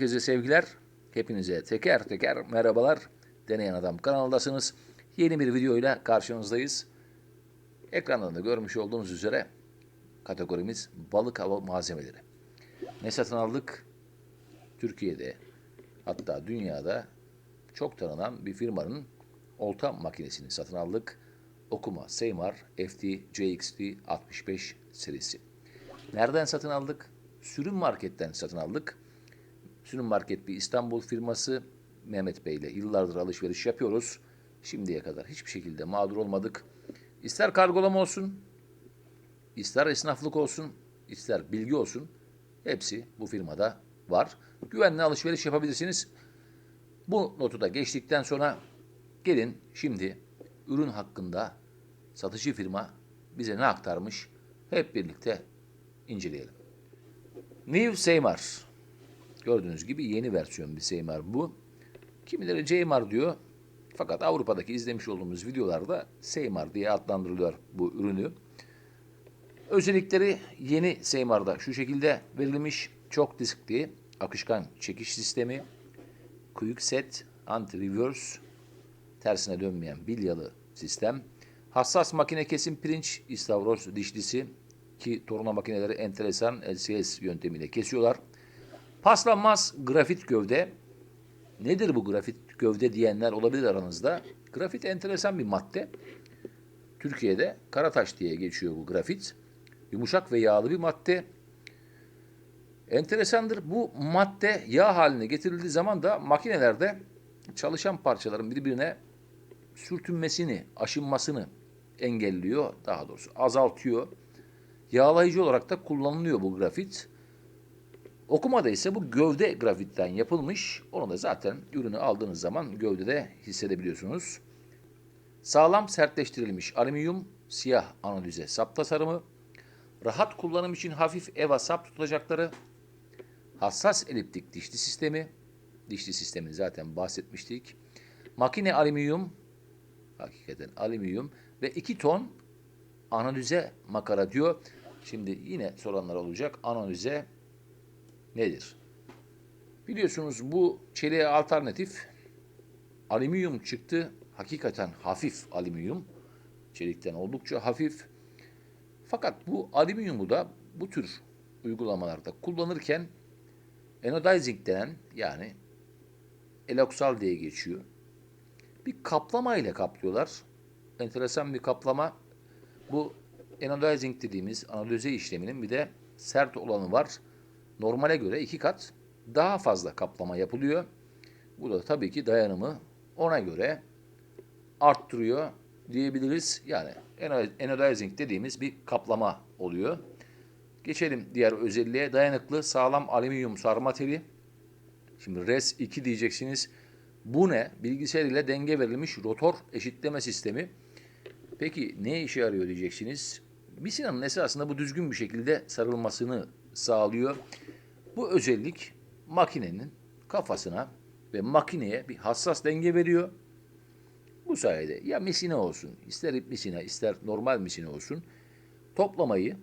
Herkese sevgiler. Hepinize teker teker merhabalar. Deneyen Adam kanalındasınız. Yeni bir videoyla karşınızdayız. Ekranda da görmüş olduğunuz üzere kategorimiz balık hava malzemeleri. Ne satın aldık? Türkiye'de hatta dünyada çok tanınan bir firmanın olta makinesini satın aldık. Okuma Seymar FT JXT 65 serisi. Nereden satın aldık? Sürüm marketten satın aldık. Sürüm Market bir İstanbul firması. Mehmet Bey ile yıllardır alışveriş yapıyoruz. Şimdiye kadar hiçbir şekilde mağdur olmadık. İster kargolama olsun, ister esnaflık olsun, ister bilgi olsun. Hepsi bu firmada var. Güvenli alışveriş yapabilirsiniz. Bu notu da geçtikten sonra gelin şimdi ürün hakkında satıcı firma bize ne aktarmış hep birlikte inceleyelim. New Seymar. Gördüğünüz gibi yeni versiyon bir Seymar bu. Kimileri Ceymar diyor. Fakat Avrupa'daki izlemiş olduğumuz videolarda Seymar diye adlandırılıyor bu ürünü. Özellikleri yeni Seymar'da şu şekilde verilmiş. Çok diskli, akışkan çekiş sistemi, quick set, anti-reverse, tersine dönmeyen bilyalı sistem, hassas makine kesim pirinç, istavroz dişlisi ki torna makineleri enteresan LCS yöntemiyle kesiyorlar. Paslanmaz grafit gövde. Nedir bu grafit gövde diyenler olabilir aranızda. Grafit enteresan bir madde. Türkiye'de karataş diye geçiyor bu grafit. Yumuşak ve yağlı bir madde. Enteresandır. Bu madde yağ haline getirildiği zaman da makinelerde çalışan parçaların birbirine sürtünmesini, aşınmasını engelliyor. Daha doğrusu azaltıyor. Yağlayıcı olarak da kullanılıyor bu grafit. Okumada ise bu gövde grafitten yapılmış. Onu da zaten ürünü aldığınız zaman gövdede hissedebiliyorsunuz. Sağlam sertleştirilmiş alüminyum, siyah analize sap tasarımı, rahat kullanım için hafif eva sap tutacakları, hassas eliptik dişli sistemi, dişli sistemini zaten bahsetmiştik. Makine alüminyum, hakikaten alüminyum ve 2 ton analize makara diyor. Şimdi yine soranlar olacak. Analize nedir? Biliyorsunuz bu çeliğe alternatif alüminyum çıktı. Hakikaten hafif alüminyum. Çelikten oldukça hafif. Fakat bu alüminyumu da bu tür uygulamalarda kullanırken anodizing denen yani eloksal diye geçiyor. Bir kaplama ile kaplıyorlar. Enteresan bir kaplama. Bu anodizing dediğimiz analize işleminin bir de sert olanı var normale göre iki kat daha fazla kaplama yapılıyor. Bu da tabii ki dayanımı ona göre arttırıyor diyebiliriz. Yani anodizing dediğimiz bir kaplama oluyor. Geçelim diğer özelliğe. Dayanıklı sağlam alüminyum sarma teli. Şimdi RES 2 diyeceksiniz. Bu ne? Bilgisayar ile denge verilmiş rotor eşitleme sistemi. Peki ne işe yarıyor diyeceksiniz. Misina'nın esasında bu düzgün bir şekilde sarılmasını sağlıyor. Bu özellik makinenin kafasına ve makineye bir hassas denge veriyor. Bu sayede ya misine olsun, ister misine, ister normal misine olsun toplamayı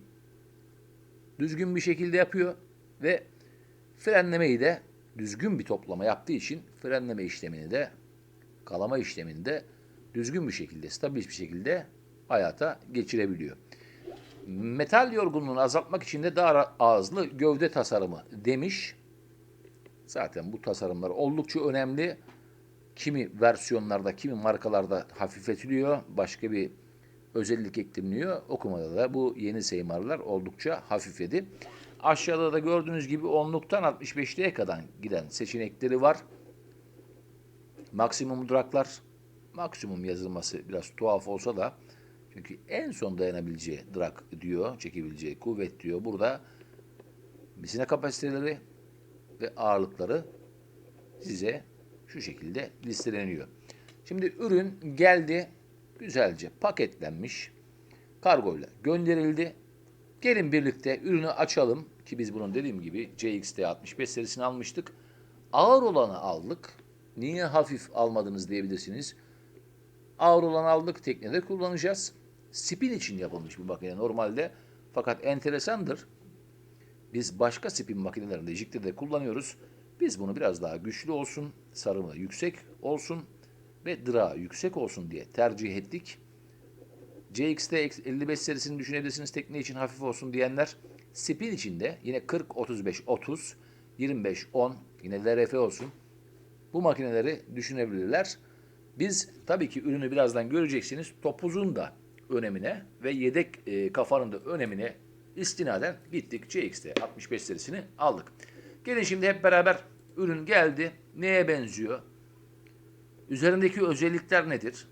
düzgün bir şekilde yapıyor ve frenlemeyi de düzgün bir toplama yaptığı için frenleme işlemini de kalama işlemini de düzgün bir şekilde, stabil bir şekilde hayata geçirebiliyor. Metal yorgunluğunu azaltmak için de daha ağızlı gövde tasarımı demiş. Zaten bu tasarımlar oldukça önemli. Kimi versiyonlarda, kimi markalarda hafifletiliyor. Başka bir özellik ekleniliyor. Okumada da bu yeni seymarlar oldukça hafifledi. Aşağıda da gördüğünüz gibi 10'luktan 65'liğe kadar giden seçenekleri var. Maksimum duraklar, maksimum yazılması biraz tuhaf olsa da çünkü en son dayanabileceği drag diyor, çekebileceği kuvvet diyor. Burada misine kapasiteleri ve ağırlıkları size şu şekilde listeleniyor. Şimdi ürün geldi, güzelce paketlenmiş, kargoyla gönderildi. Gelin birlikte ürünü açalım ki biz bunun dediğim gibi CXT 65 serisini almıştık. Ağır olanı aldık. Niye hafif almadınız diyebilirsiniz. Ağır olan aldık, teknede kullanacağız. Spin için yapılmış bir makine normalde. Fakat enteresandır. Biz başka spin makinelerinde, jikte de kullanıyoruz. Biz bunu biraz daha güçlü olsun, sarımı yüksek olsun ve dra yüksek olsun diye tercih ettik. CXT 55 serisini düşünebilirsiniz tekne için hafif olsun diyenler. Spin içinde yine 40 35 30 25 10 yine LRF olsun. Bu makineleri düşünebilirler. Biz tabii ki ürünü birazdan göreceksiniz. Topuzun da önemine ve yedek e, kafanın da önemine istinaden gittik. CXT 65 serisini aldık. Gelin şimdi hep beraber ürün geldi. Neye benziyor? Üzerindeki özellikler nedir?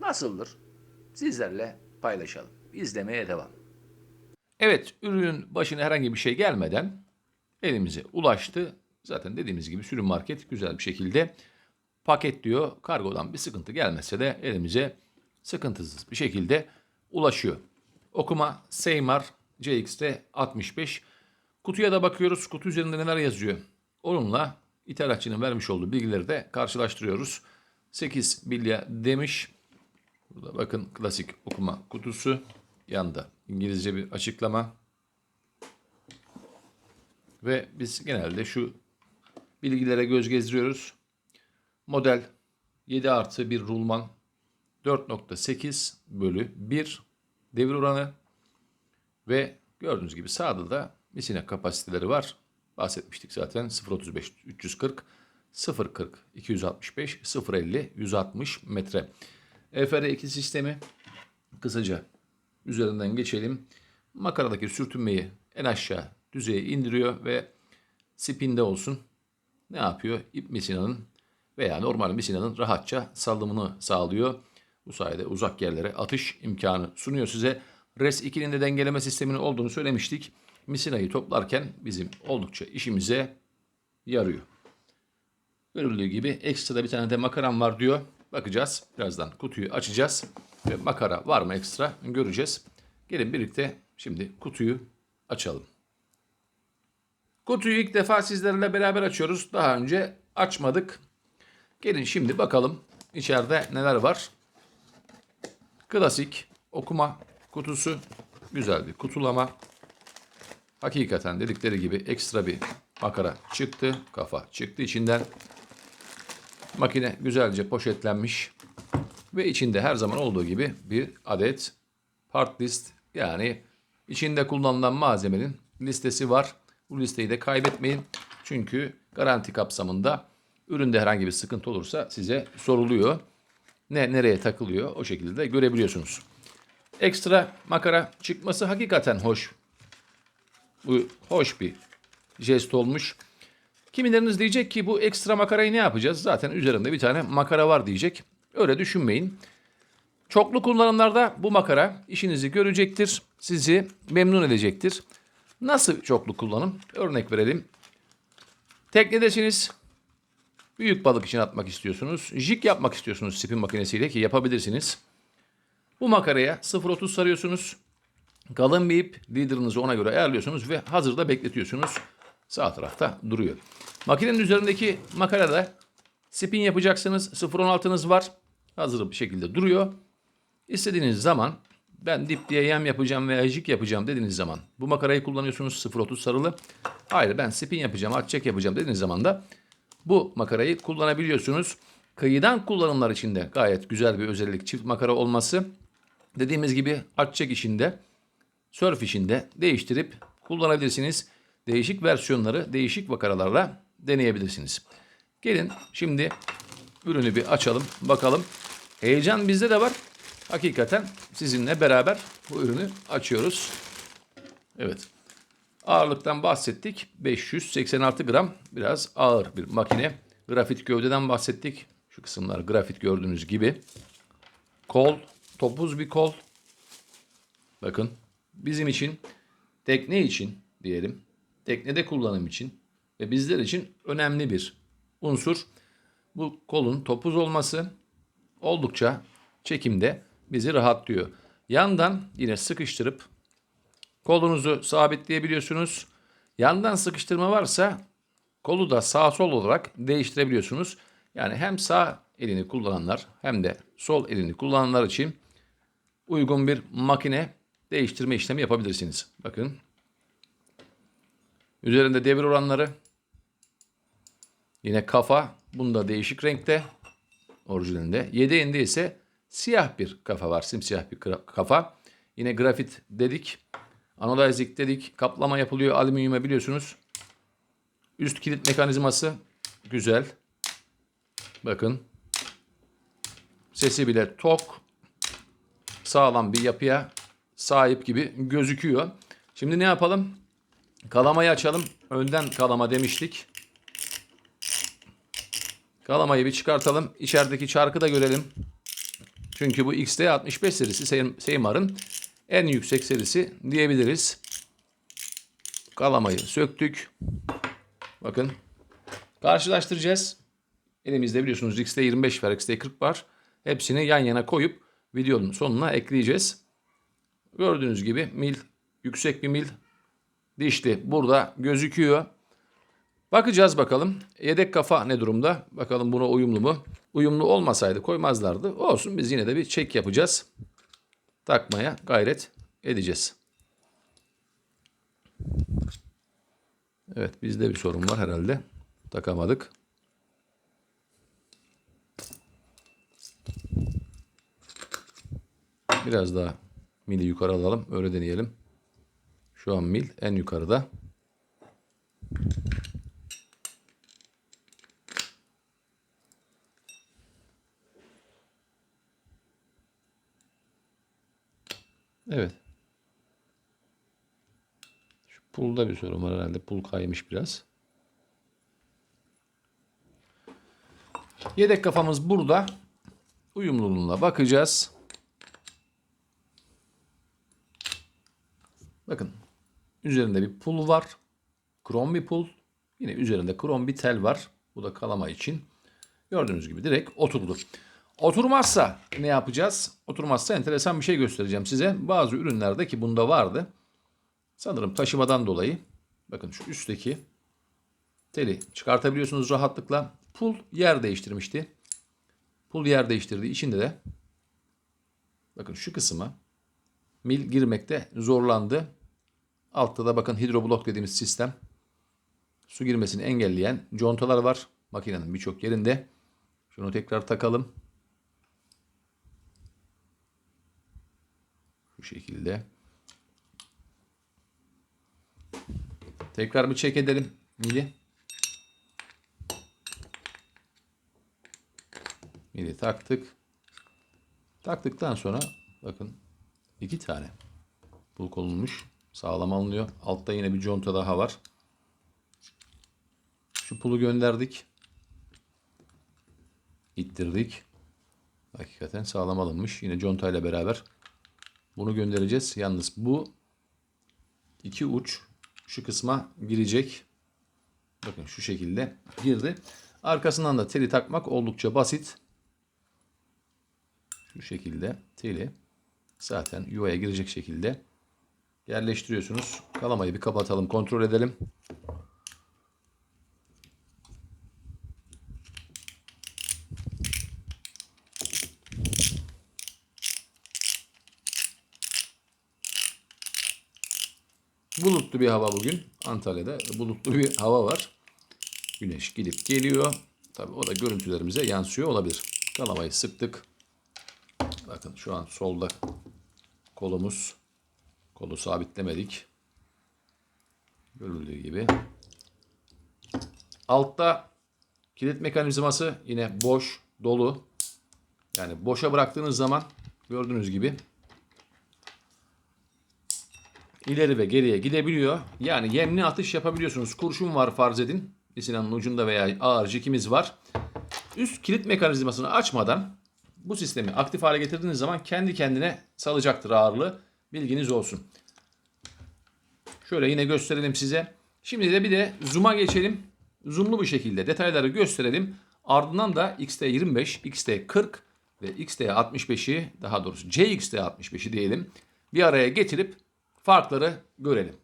Nasıldır? Sizlerle paylaşalım. İzlemeye devam. Evet, ürünün başına herhangi bir şey gelmeden elimize ulaştı. Zaten dediğimiz gibi sürüm market güzel bir şekilde paketliyor. Kargodan bir sıkıntı gelmese de elimize sıkıntısız bir şekilde ulaşıyor. Okuma Seymar CXT 65. Kutuya da bakıyoruz. Kutu üzerinde neler yazıyor. Onunla ithalatçının vermiş olduğu bilgileri de karşılaştırıyoruz. 8 bilya demiş. Burada bakın klasik okuma kutusu. Yanında İngilizce bir açıklama. Ve biz genelde şu bilgilere göz gezdiriyoruz. Model 7 artı bir rulman 4.8 bölü 1 devir oranı ve gördüğünüz gibi sağda da misine kapasiteleri var. Bahsetmiştik zaten 0.35 340 0.40 265 0.50 160 metre. EFR2 sistemi kısaca üzerinden geçelim. Makaradaki sürtünmeyi en aşağı düzeye indiriyor ve spinde olsun ne yapıyor? İp misinanın veya normal misinanın rahatça sallımını sağlıyor. Bu sayede uzak yerlere atış imkanı sunuyor size. Res 2'nin de dengeleme sisteminin olduğunu söylemiştik. Misinayı toplarken bizim oldukça işimize yarıyor. Görüldüğü gibi ekstra bir tane de makaram var diyor. Bakacağız. Birazdan kutuyu açacağız. Ve makara var mı ekstra göreceğiz. Gelin birlikte şimdi kutuyu açalım. Kutuyu ilk defa sizlerle beraber açıyoruz. Daha önce açmadık. Gelin şimdi bakalım içeride neler var. Klasik okuma kutusu. Güzel bir kutulama. Hakikaten dedikleri gibi ekstra bir makara çıktı. Kafa çıktı içinden. Makine güzelce poşetlenmiş. Ve içinde her zaman olduğu gibi bir adet part list yani içinde kullanılan malzemenin listesi var. Bu listeyi de kaybetmeyin. Çünkü garanti kapsamında üründe herhangi bir sıkıntı olursa size soruluyor. Ne nereye takılıyor o şekilde de görebiliyorsunuz. Ekstra makara çıkması hakikaten hoş. Bu hoş bir jest olmuş. Kimileriniz diyecek ki bu ekstra makarayı ne yapacağız? Zaten üzerinde bir tane makara var diyecek. Öyle düşünmeyin. Çoklu kullanımlarda bu makara işinizi görecektir. Sizi memnun edecektir. Nasıl çoklu kullanım? Örnek verelim. Teknedesiniz. Büyük balık için atmak istiyorsunuz. Jig yapmak istiyorsunuz spin makinesiyle ki yapabilirsiniz. Bu makaraya 0.30 sarıyorsunuz. Kalın bir ip, leader'ınızı ona göre ayarlıyorsunuz ve hazırda bekletiyorsunuz. Sağ tarafta duruyor. Makinenin üzerindeki makarada spin yapacaksınız. 0.16'nız var. Hazır bir şekilde duruyor. İstediğiniz zaman ben dip diye yem yapacağım veya jig yapacağım dediğiniz zaman bu makarayı kullanıyorsunuz 0.30 sarılı. Hayır ben spin yapacağım, at çek yapacağım dediğiniz zaman da bu makarayı kullanabiliyorsunuz. Kıyıdan kullanımlar için de gayet güzel bir özellik çift makara olması. Dediğimiz gibi çek işinde, surf işinde değiştirip kullanabilirsiniz. Değişik versiyonları değişik makaralarla deneyebilirsiniz. Gelin şimdi ürünü bir açalım bakalım. Heyecan bizde de var. Hakikaten sizinle beraber bu ürünü açıyoruz. Evet. Ağırlıktan bahsettik. 586 gram biraz ağır bir makine. Grafit gövdeden bahsettik. Şu kısımlar grafit gördüğünüz gibi. Kol, topuz bir kol. Bakın bizim için, tekne için diyelim, teknede kullanım için ve bizler için önemli bir unsur. Bu kolun topuz olması oldukça çekimde bizi rahatlıyor. Yandan yine sıkıştırıp kolunuzu sabitleyebiliyorsunuz. Yandan sıkıştırma varsa kolu da sağ sol olarak değiştirebiliyorsunuz. Yani hem sağ elini kullananlar hem de sol elini kullananlar için uygun bir makine değiştirme işlemi yapabilirsiniz. Bakın. Üzerinde devir oranları Yine kafa bunda değişik renkte orijinalinde. Yedeğinde ise siyah bir kafa var. Simsiyah bir kafa. Yine grafit dedik. Anodizing dedik. Kaplama yapılıyor alüminyuma biliyorsunuz. Üst kilit mekanizması güzel. Bakın. Sesi bile tok. Sağlam bir yapıya sahip gibi gözüküyor. Şimdi ne yapalım? Kalamayı açalım. Önden kalama demiştik. Kalamayı bir çıkartalım. İçerideki çarkı da görelim. Çünkü bu XT65 serisi Sey- Seymar'ın en yüksek serisi diyebiliriz. Kalamayı söktük. Bakın. Karşılaştıracağız. Elimizde biliyorsunuz XT25 var, XT40 var. Hepsini yan yana koyup videonun sonuna ekleyeceğiz. Gördüğünüz gibi mil, yüksek bir mil dişli burada gözüküyor. Bakacağız bakalım. Yedek kafa ne durumda? Bakalım buna uyumlu mu? Uyumlu olmasaydı koymazlardı. Olsun biz yine de bir çek yapacağız. Takmaya gayret edeceğiz. Evet bizde bir sorun var herhalde. Takamadık. Biraz daha mili yukarı alalım. Öyle deneyelim. Şu an mil en yukarıda. Evet. Şu pulda bir sorun var herhalde. Pul kaymış biraz. Yedek kafamız burada. Uyumluluğuna bakacağız. Bakın. Üzerinde bir pul var. Krom bir pul. Yine üzerinde krom bir tel var. Bu da kalama için. Gördüğünüz gibi direkt oturdu. Oturmazsa ne yapacağız? Oturmazsa enteresan bir şey göstereceğim size. Bazı ürünlerde ki bunda vardı. Sanırım taşımadan dolayı. Bakın şu üstteki teli çıkartabiliyorsunuz rahatlıkla. Pul yer değiştirmişti. Pul yer değiştirdiği içinde de bakın şu kısma mil girmekte zorlandı. Altta da bakın hidroblok dediğimiz sistem. Su girmesini engelleyen contalar var makinenin birçok yerinde. Şunu tekrar takalım. Şekilde. Tekrar bir çek edelim mili. Mili taktık. Taktıktan sonra bakın iki tane pul konulmuş. Sağlam alınıyor. Altta yine bir conta daha var. Şu pulu gönderdik. İttirdik. Hakikaten sağlam alınmış. Yine contayla beraber bunu göndereceğiz. Yalnız bu iki uç şu kısma girecek. Bakın şu şekilde girdi. Arkasından da teli takmak oldukça basit. Şu şekilde teli zaten yuvaya girecek şekilde yerleştiriyorsunuz. Kalamayı bir kapatalım, kontrol edelim. Bulutlu bir hava bugün. Antalya'da bulutlu bir hava var. Güneş gidip geliyor. Tabii o da görüntülerimize yansıyor olabilir. Kalamayı sıktık. Bakın şu an solda kolumuz. Kolu sabitlemedik. Görüldüğü gibi. Altta kilit mekanizması yine boş, dolu. Yani boşa bıraktığınız zaman gördüğünüz gibi ileri ve geriye gidebiliyor. Yani yemli atış yapabiliyorsunuz. Kurşun var farz edin. Bir silahın ucunda veya ağır jikimiz var. Üst kilit mekanizmasını açmadan bu sistemi aktif hale getirdiğiniz zaman kendi kendine salacaktır ağırlığı. Bilginiz olsun. Şöyle yine gösterelim size. Şimdi de bir de zoom'a geçelim. Zoom'lu bir şekilde detayları gösterelim. Ardından da XT25, XT40 ve XT65'i daha doğrusu CXT65'i diyelim bir araya getirip farkları görelim.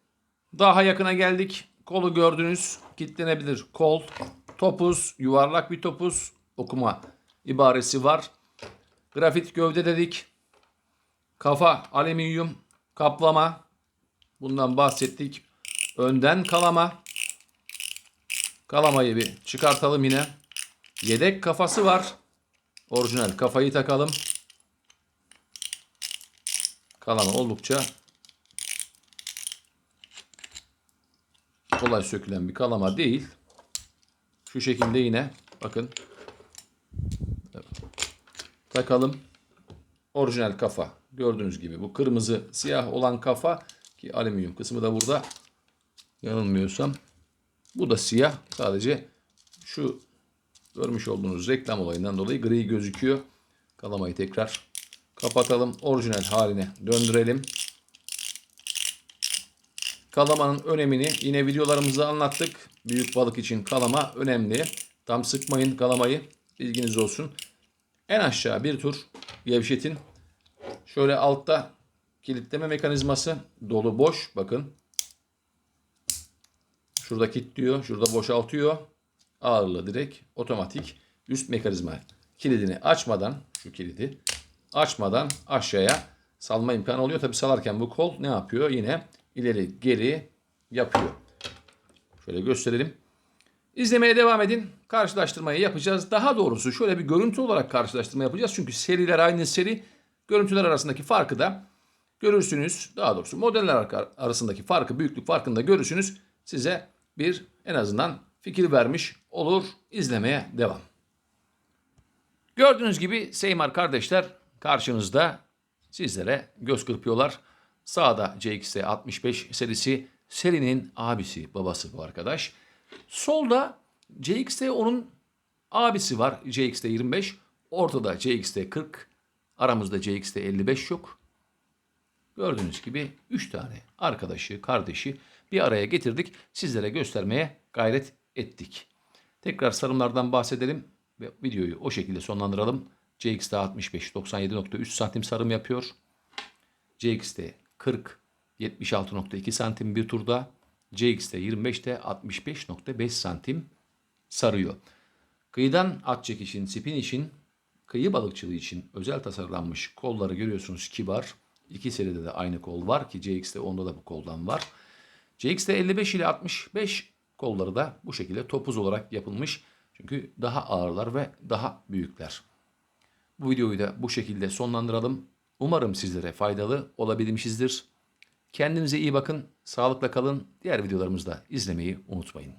Daha yakına geldik. Kolu gördünüz. Kitlenebilir kol. Topuz, yuvarlak bir topuz. Okuma ibaresi var. Grafit gövde dedik. Kafa alüminyum kaplama. Bundan bahsettik. Önden kalama. Kalamayı bir çıkartalım yine. Yedek kafası var. Orijinal kafayı takalım. Kalama oldukça kolay sökülen bir kalama değil. Şu şekilde yine bakın takalım. Orijinal kafa. Gördüğünüz gibi bu kırmızı siyah olan kafa ki alüminyum kısmı da burada yanılmıyorsam. Bu da siyah. Sadece şu görmüş olduğunuz reklam olayından dolayı gri gözüküyor. Kalamayı tekrar kapatalım. Orijinal haline döndürelim. Kalamanın önemini yine videolarımızda anlattık. Büyük balık için kalama önemli. Tam sıkmayın kalamayı. Bilginiz olsun. En aşağı bir tur gevşetin. Şöyle altta kilitleme mekanizması dolu boş. Bakın. Şurada kilitliyor. Şurada boşaltıyor. Ağırlığı direkt otomatik. Üst mekanizma kilidini açmadan şu kilidi açmadan aşağıya salma imkanı oluyor. Tabi salarken bu kol ne yapıyor? Yine ileri geri yapıyor. Şöyle gösterelim. İzlemeye devam edin. Karşılaştırmayı yapacağız. Daha doğrusu şöyle bir görüntü olarak karşılaştırma yapacağız. Çünkü seriler aynı seri. Görüntüler arasındaki farkı da görürsünüz. Daha doğrusu modeller ar- arasındaki farkı, büyüklük farkını da görürsünüz. Size bir en azından fikir vermiş olur. İzlemeye devam. Gördüğünüz gibi Seymar kardeşler karşınızda sizlere göz kırpıyorlar. Sağda CXT 65 serisi serinin abisi, babası bu arkadaş. Solda CXT onun abisi var CXT 25. Ortada CXT 40. Aramızda CXT 55 yok. Gördüğünüz gibi 3 tane arkadaşı, kardeşi bir araya getirdik. Sizlere göstermeye gayret ettik. Tekrar sarımlardan bahsedelim ve videoyu o şekilde sonlandıralım. CXT 65 97.3 santim sarım yapıyor. CXT 40 76.2 santim bir turda. CXT 25 de 65.5 santim sarıyor. Kıyıdan at çekişin, spin için, kıyı balıkçılığı için özel tasarlanmış kolları görüyorsunuz kibar. İki seride de aynı kol var ki CXT 10'da da bu koldan var. CXT 55 ile 65 kolları da bu şekilde topuz olarak yapılmış. Çünkü daha ağırlar ve daha büyükler. Bu videoyu da bu şekilde sonlandıralım. Umarım sizlere faydalı olabilmişizdir. Kendinize iyi bakın, sağlıkla kalın. Diğer videolarımızı da izlemeyi unutmayın.